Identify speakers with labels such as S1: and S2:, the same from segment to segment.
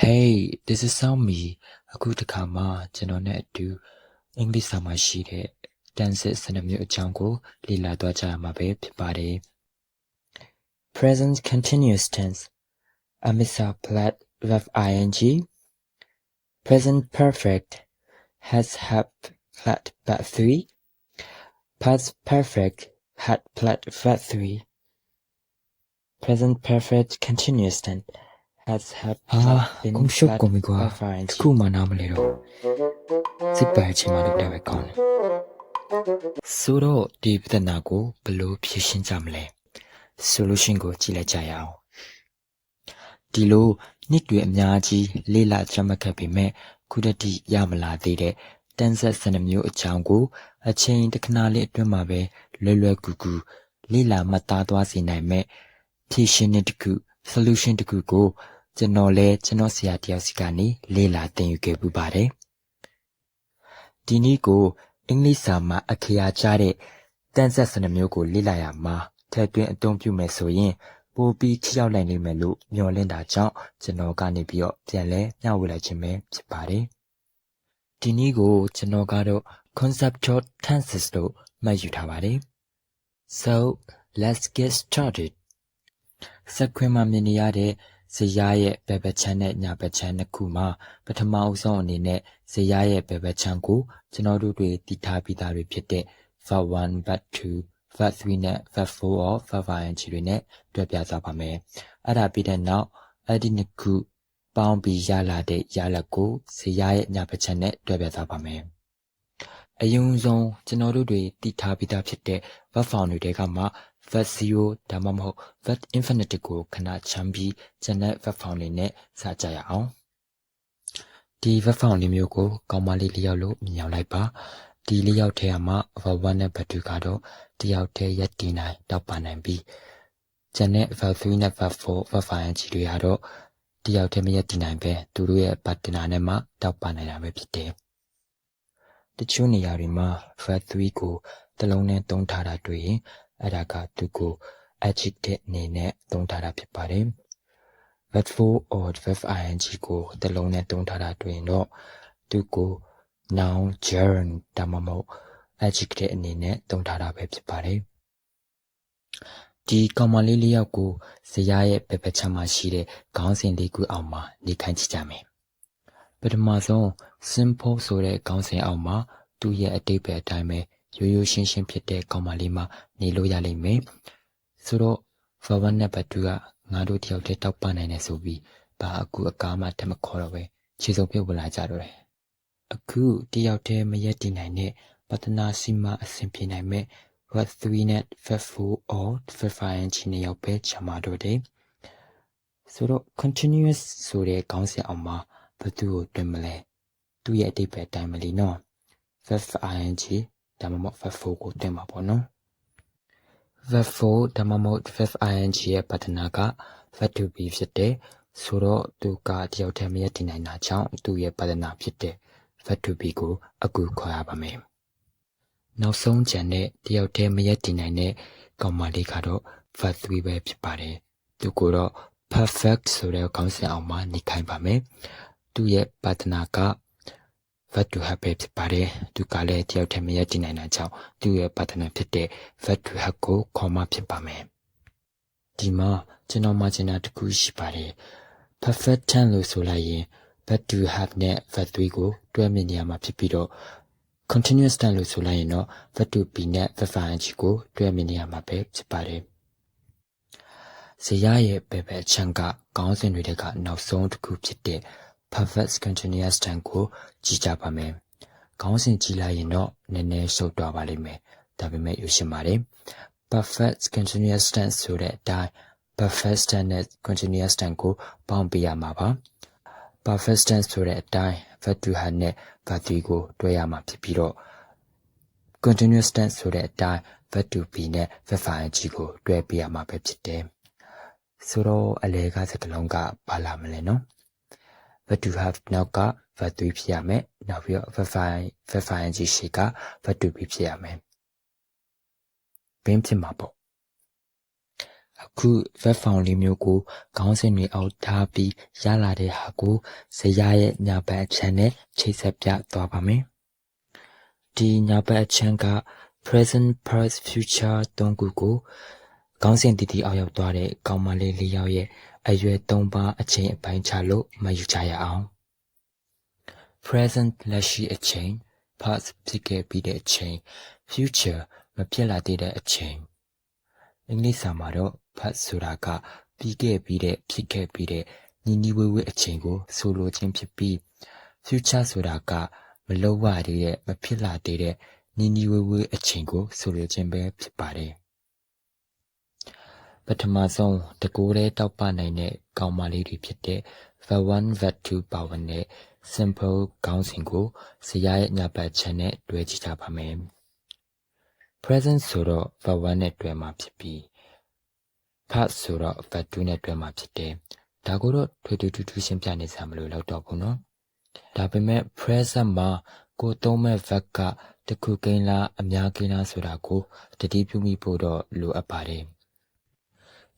S1: Hey, this is Xiaomi. အခုတစ်ခါမှကျွန်တော်နဲ့အတူအင်္ဂလိပ်စာမှာရှိတဲ့တန်စစ်စနမျိုးအကြောင်းကိုလေ့လာသွားကြရမှာပဲဖြစ်ပါတယ်။ Present continuous tense. Amisa plat verb ing. Present perfect has had plat verb 3. Past perfect had plat verb 3. Present perfect continuous tense Has had ဟာ
S2: been
S1: ကုန်ရှုပ်
S2: flat
S1: ကုန်ပြီကွာ
S2: verb ing.
S1: တခုမှနားမလဲတော့စစ်ပယ်ချင်မှလုပ်တယ်ပဲကောင်းတယ်ဆိုတော့ဒီပြဿနာကိုဘယ်လိုဖြေရှင်းကြမလဲ solution ကိုကြည့်လိုက်ကြရအောင်ဒီလိုနှစ်တွေအများကြီးလေးလာကြမှတ်ခဲ့ပေမဲ့ခုတတိရမလာသေးတဲ့တန်းဆက်စနမျိုးအကြောင်းကို အချိန်တစ်ခဏလေးအတွင်းမှာပဲလွယ်လွယ်ကူကူလေးလာမှတ်သားသွားစေနိုင်မဲ့ဖြေရှင်းတဲ့တစ်ခု solution တစ်ခုကို ကျွန်တော်လည်းကျွန်တော်ဆရာတယောက်စီကနေလေ့လာသင်ယူခဲ့ပူပါတယ်။ဒီနေ့ကိုအင်္ဂလိပ်စာမှာအခရာကျတဲ့တန်းဆက်စနမျိုးကိုလေ့လာရမှာထည့်သွင်းအသုံးပြုမယ်ဆိုရင်ပိုပြီးထိရောက်နိုင်လိမ့်မယ်လို့မျှော်လင့်တာကြောင့်ကျွန်တော်ကနေပြီးတော့ပြန်လဲမျှဝေလိုက်ခြင်းပဲဖြစ်ပါတယ်။ဒီနေ့ကိုကျွန်တော်ကတော့ conceptual tenses လို့မှတ်ယူထားပါတယ်။ So let's get started. စက်ခွင်းမှာမြင်နေရတဲ့ ဇရာရဲ့ဘယ်ဘက်ချမ်းနဲ့ညာဘက်ချမ်းနှစ်ခုမှာပထမအဦးဆုံးအနေနဲ့ဇရာရဲ့ဘယ်ဘက်ချမ်းကိုကျွန်တော်တို့တွေတည်ထားပြီးသားတွေဖြစ်တဲ့ verb 1 verb 2 verb 3နဲ့ verb 4 or verb ing တွေနဲ့တွဲပြသွားပါမယ်။အဲ့ဒါပြီးတဲ့နောက်အဲ့ဒီနှစ်ခုပေါင်းပြီးရလာတဲ့ရလဒ်ကိုဇရာရဲ့ညာဘက်ချမ်းနဲ့တွဲပြသွားပါမယ်။အယုံဆုံးကျွန်တော်တို့တွေတည်ထားပြီးသားဖြစ်တဲ့ verb form တွေတဲကမှ verb 0ဒါမှမဟုတ် verb infinitive ကိုခဏချမ်းပြီးကျန်တဲ့ verb form တွေနဲ့စကြရအောင်ဒီ verb form လေးမျိုးကိုကောင်းမလေးလေးယောက်လို့မြင်အောင်လိုက်ပါဒီလေးယောက်ထဲမှာ verb 1နဲ့ verb 2ကတော့တယောက်တည်းရက်တည်နိုင်တောက်ပါနိုင်ပြီးကျန်တဲ့ verb 3နဲ့ verb 4 verb ing တွေကတော့တယောက်တည်းမရက်တည်နိုင်ပဲသူတို့ရဲ့ partner နဲ့မှတောက်ပါနိုင်တာပဲဖြစ်တယ်တချို့နေရာတွေမှာ verb 3ကိုတစ်လုံးနဲ့သုံးထားတာတွေ့ရင် အဲ့ဒါကသူကို adjective အနေနဲ့သုံးထားတာဖြစ်ပါတယ်။ verb 4 or verb ing ကိုတစ်လုံးနဲ့သုံးထားတာတွေ့ရင်တော့သူကို noun gerund ဒါမှမဟုတ် adjective အနေနဲ့သုံးထားတာပဲဖြစ်ပါတယ်။ဒီကောင်မလေးလေးယောက်ကိုဇရာရဲ့ဘယ်ဘက်ချမ်းမှာရှိတဲ့ခေါင်းစဉ်လေးခုအောက်မှာနေခိုင်းကြည့်ကြမယ်။ပထမဆုံး simple ဆိုတဲ့ခေါင်းစဉ်အောက်မှာသူ့ရဲ့အတိတ်ပဲအတိုင်းပဲ ရိုးရိုးရှင်းရှင်းဖြစ်တဲ့ကောင်မလေးမှာနေလို့ရလိမ့်မယ်။ဆိုတော့ verb နဲ့ verb ကငါတို့တယောက်တည်းတောက်ပနိုင်တယ်ဆိုပြီးဘာအခုအကားမှတက်မခေါ်တော့ပဲခြေစုပ်ပြုတ်ပလာကြတော့တယ်။အခုတယောက်တည်းမရက်တည်နိုင်တဲ့ပတနာစီမအဆင်ပြေနိုင်မဲ့ verb 3နဲ့ verb 4 or verb ing နေရောက်ပဲချမှာတော့တယ်။ဆိုတော့ continuous ဆိုတဲ့ခေါင်းစဉ်အောက်မှာဘယ်သူကိုတွင်မလဲ။သူ့ရဲ့အတိတ်ပဲအတိုင်းမလီနော်။ verb ing ဒါမှမဟုတ် verb 4ကိုတင်မှာပေါ့နော် verb 4ဒါမှမဟုတ် verb ing ရဲ့ပတနာက verb to be ဖြစ်တယ်ဆိုတော့သူကတယောက်တည်းမရတည်နိုင်တာကြောင့်သူ့ရဲ့ပတနာဖြစ်တဲ့ verb to be ကိုအကူခေါ်ရပါမယ်နောက်ဆုံးကျန်တဲ့တယောက်တည်းမရတည်နိုင်တဲ့ကောင်မလေးကတော့ verb 3ပဲဖြစ်ပါတယ်သူကိုတော့ perfect ဆိုတဲ့ခေါင်းစဉ်အောင်မှာနေခိုင်းပါမယ်သူ့ရဲ့ပတနာက verb to have ပဲဖြစ်ပါတယ်သူကလည်းတယောက်တည်းမရတည်နိုင်တာကြောင့်သူ့ရဲ့ပတနာဖြစ်တဲ့ verb to have ကိုခေါ်မှဖြစ်ပါမယ်ဒီမှာကျွန်တော်မှကျင်တာတစ်ခုရှိပါတယ် perfect tense လို့ဆိုလိုက်ရင် verb to have နဲ့ verb 3ကိုတွဲမြင်နေရမှာဖြစ်ပြီးတော့ continuous tense လို့ဆိုလိုက်ရင်တော့ verb to be နဲ့ verb ing ကိုတွဲမြင်နေရမှာပဲဖြစ်ပါတယ်ဇရာရဲ့ဘယ်ဘက်ချမ်းကခေါင်းစဉ်တွေကနောက်ဆုံးတစ်ခုဖြစ်တဲ့ perfect continuous tense ကိုကြည့်ကြပါမယ်။ခေါင်းစဉ်ကြည့်လိုက်ရင်တော့နည်းနည်းရှုပ်သွားပါလိမ့်မယ်။ဒါပေမဲ့ယူရှင်းပါတယ်။ perfect continuous tense ဆိုတဲ့အတိုင်း perfect tense နဲ့ continuous tense ကိုပေါင်းပြရမှာပါ။ perfect tense ဆိုတဲ့အတိုင်း verb to have နဲ့ verb 3ကိုတွဲရမှာဖြစ်ပြီးတော့ continuous tense ဆိုတဲ့အတိုင်း verb to be နဲ့ verb ing ကိုတွဲပြရမှာပဲဖြစ်တယ်။ဆိုတော့အလဲကစကလုံးကဘာလာမလဲနော်။ verb to have နောက်က verb 3ဖြစ်ရမယ်။နောက်ပြီးတော့ verb ing verb ing ရှိက verb to be ဖြစ်ရမယ်။ဘင်းဖြစ်မှာပေါ့အခု verb form လေးမျိုးကိုခေါင်းစဉ်တွေအောက်ထားပြီးရလာတဲ့ဟာကိုဇယားရဲ့ညာဘက်အချမ်းနဲ့ချိတ်ဆက်ပြသွားပါမယ်ဒီညာဘက်အချမ်းက present past future သုံးခုကိုခေါင်းစဉ်တည်တည်အောက်ရောက်သွားတဲ့ကောင်မလေးလေးယောက်ရဲ့ အရွယ်၃ပါးအချိန်အပိုင်းခြားလို့မှတ်ယူကြရအောင် present လက်ရှိအချိန် past ဖြစ်ခဲ့ပြီးတဲ့အချိန် future မဖြစ်လာသေးတဲ့အချိန်အင်္ဂလိပ်စာမှာတော့ past ဆိုတာကပြီးခဲ့ပြီးတဲ့ဖြစ်ခဲ့ပြီးတဲ့ညီညီဝေးဝေးအချိန်ကိုဆိုလိုခြင်းဖြစ်ပြီး future ဆိုတာကမလုံးဝသေးတဲ့မဖြစ်လာသေးတဲ့ညီညီဝေးဝေးအချိန်ကိုဆိုလိုခြင်းပဲဖြစ်ပါတယ် ပထမဆုံးတကိုယ်တည်းတောက်ပနိုင်တဲ့ကောင်မလေးတွေဖြစ်တဲ့ V1 V2 power နဲ့ simple ခေါင်းစဉ်ကိုဇယားရဲ့ညာဘက်ချမ်းနဲ့တွဲကြည့်ကြပါမယ် present ဆိုတော့ V1 နဲ့တွဲမှာဖြစ်ပြီး past ဆိုတော့ V2 နဲ့တွဲမှာဖြစ်တယ်ဒါကိုတော့ထွေထွေထူးထူးရှင်းပြနေစရာမလိုတော့တော့ဘူးနော်ဒါပေမဲ့ present မှာကိုသုံးမဲ့ verb ကတခုကိန်းလားအများကိန်းလားဆိုတာကိုတတိပြုမိဖို့တော့လိုအပ်ပါတယ်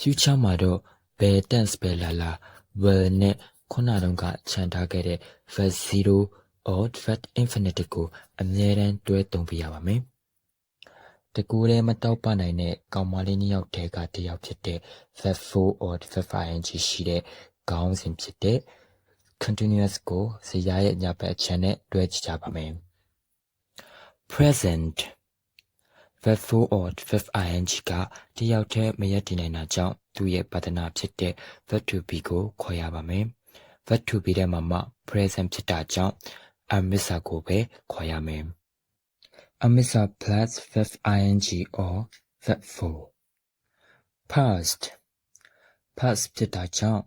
S1: future မှာတော့ဘယ် tense ပဲလာလာ will နဲ့ခုနတုန်းကခြံထားခဲ့တဲ့ verb 0 or verb infinitive ကိုအမြဲတမ်းတွဲသုံးပြရပါမယ်တကူတည်းမတောက်ပနိုင်တဲ့ကောင်မလေးနှစ်ယောက်တည်းကတယောက်ဖြစ်တဲ့ verb 4 or verb ing ရှိတဲ့ခေါင်းစဉ်ဖြစ်တဲ့ continuous ကိုဇယားရဲ့ညာဘက်အချမ်းနဲ့တွဲကြည့်ကြပါမယ် present verb 4 or verb ing ကတယောက်တည်းမရက်တည်နိုင်တာကြောင့်သူ့ရဲ့ပဒနာဖြစ်တဲ့ verb to be ကိုခေါ်ရပါမယ် verb to be ထဲမှာမှ present ဖြစ်တာကြောင့် amisa ကိုပဲခေါ်ရမယ် amisa plus verb ing or verb 4 past past ဖြစ်တာကြောင့်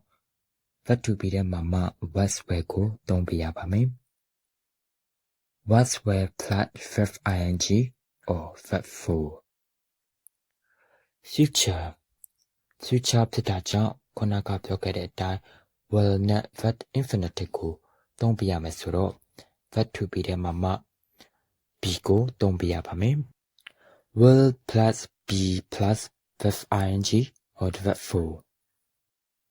S1: verb to be ထဲမှာမှ was were ကိုသုံးပြရပါမယ် was were plus verb ing or verb 4 future future ဖြစ်တာကြောင့်ခုနကပြောခဲ့တဲ့အတိုင်း will နဲ့ verb infinitive ကိုသုံးပြရမယ်ဆိုတော့ verb to be ထဲမှာမှ be ကိုသုံးပြရပါမယ် will plus be plus verb ing or verb 4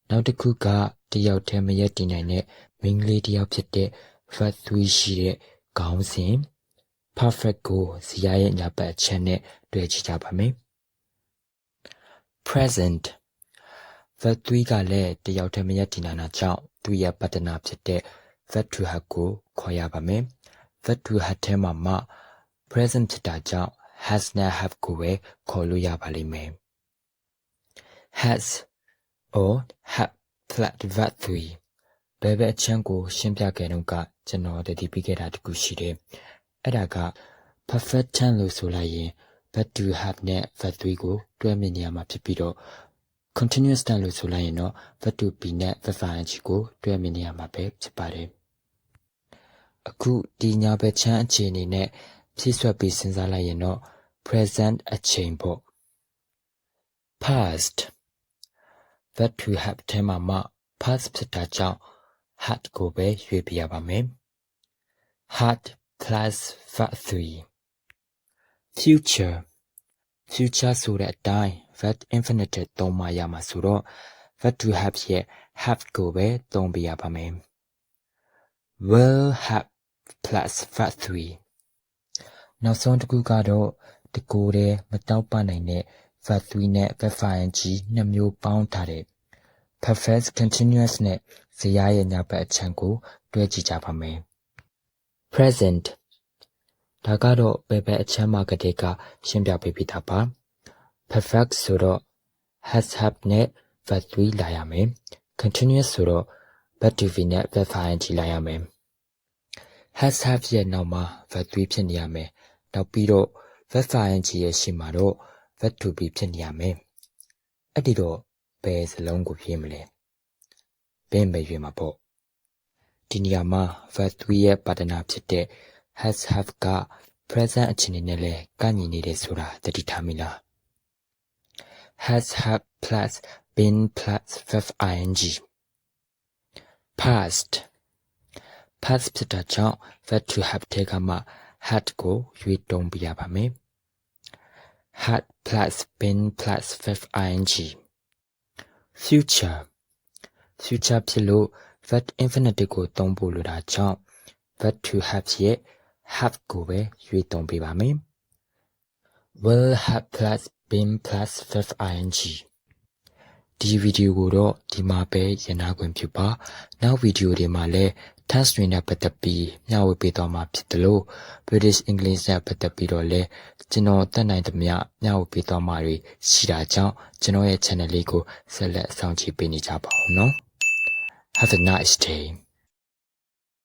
S1: နောက်တစ်ခုကတယောက်တည်းမရက်တည်နိုင်တဲ့မိန်းကလေးတယောက်ဖြစ်တဲ့ verb 3ရှိတဲ့ခေါင်းစဉ် perfect ကိုဇယားရဲ့ညာဘက်အချက်နဲ့တွဲကြည့်ကြပါမယ် present verb 3ကလည်းတယောက်တည်းမရက်တည်နိုင်တာကြောင့်သူရဲ့ပတ္တနာဖြစ်တဲ့ verb to have ကိုခေါ်ရပါမယ် verb to have ထဲမှာမှ present ဖြစ်တာကြောင့် has နဲ့ have ကိုပဲခေါ်လို့ရပါလိမ့်မယ် has or have flat verb 3ဘယ်ဘက်အချမ်းကိုရှင်းပြခဲ့တော့ကကျွန်တော်တတိပြခဲ့တာတခုရှိတယ် အဲ့ဒါက perfect tense လို့ဆိုလိုက်ရင် verb to have နဲ့ verb 3ကိုတွဲမိနေရမှာဖြစ်ပြီးတော့ continuous tense လို့ဆိုလိုက်ရင်တော့ verb to be နဲ့ verb ing ကိုတွဲမိနေရမှာပဲဖြစ်ပါတယ်အခုဒီညာဘက်ချမ်းအခြေအနေနဲ့ဖြည့်ဆွက်ပြီးစဉ်းစားလိုက်ရင်တော့ present အချိန်ပေါ့ past verb to have ထဲမှာမှ past ဖြစ်တာကြောင့် had ကိုပဲရွေးပြရပါမယ် had plus verb 3 future future ဆိုတဲ့အတိုင်း verb infinitive သုံးမှရမှာဆိုတော့ verb to have ရဲ့ have ကိုပဲသုံးပြရပါမယ် will have plus verb 3နောက်ဆုံးတစ်ခုကတော့တကူတည်းမတောက်ပနိုင်တဲ့ verb 3နဲ့ verb ing နှစ်မျိုးပေါင်းထားတဲ့ perfect continuous နဲ့ဇယားရဲ့ညာဘက်အချမ်းကိုတွဲကြည့်ကြပါမယ် present ဒါကတော့ဘယ်ဘက်အချမ်းမှာကတည်းကရှင်းပြပေးပြီးသားပါ perfect ဆိုတော့ has have နဲ့ verb 3လာရမယ် continuous ဆိုတော့ verb to be နဲ့ verb ing လာရမယ် has have ရဲ့နောက်မှာ verb 3ဖြစ်နေရမယ်နောက်ပြီးတော့ verb ing ရဲ့ရှေ့မှာတော့ verb to be ဖြစ်နေရမယ်အဲ့ဒီတော့ဘယ်စလုံးကိုဖြည့်မလဲဘင်းပဲရွေးမှာပေါ့ ဒီနေရာမှာ verb 3ရဲ့ပါတနာဖြစ်တဲ့ has have က present အခြေအနေနဲ့လည်းကန့်ညီနေတယ်ဆိုတာသတိထားမိလား has have plus been plus verb ing past past ဖြစ်တာကြောင့် verb to have ထဲကမှ had ကိုရွေးတုံးပြရပါမယ် had plus been plus verb ing future future ဖြစ်လို့ verb infinitive ကိုသုံးဖို့လိုတာကြောင့် verb to have ရဲ့ have ကိုပဲရွေးသုံးပေးပါမယ် will have plus been plus verb ing ဒီဗီဒီယိုကိုတော့ဒီမှာပဲရနာခွင့်ပြုပါနောက်ဗီဒီယိုတွေမှာလည်း task တွေနဲ့ပတ်သက်ပြီးမျှဝေပေးသွားမှာဖြစ်တယ်လို့ British English နဲ့ပတ်သက်ပြီးတော့လည်းကျွန်တော်တက်နိုင်သမျှမျှဝေပေးသွားမှာတွေရှိတာကြောင့်ကျွန်တော်ရဲ့ channel လေးကိုဆက်လက်စောင့်ကြည့်ပေးနေကြပါဦးနော် Have a nice day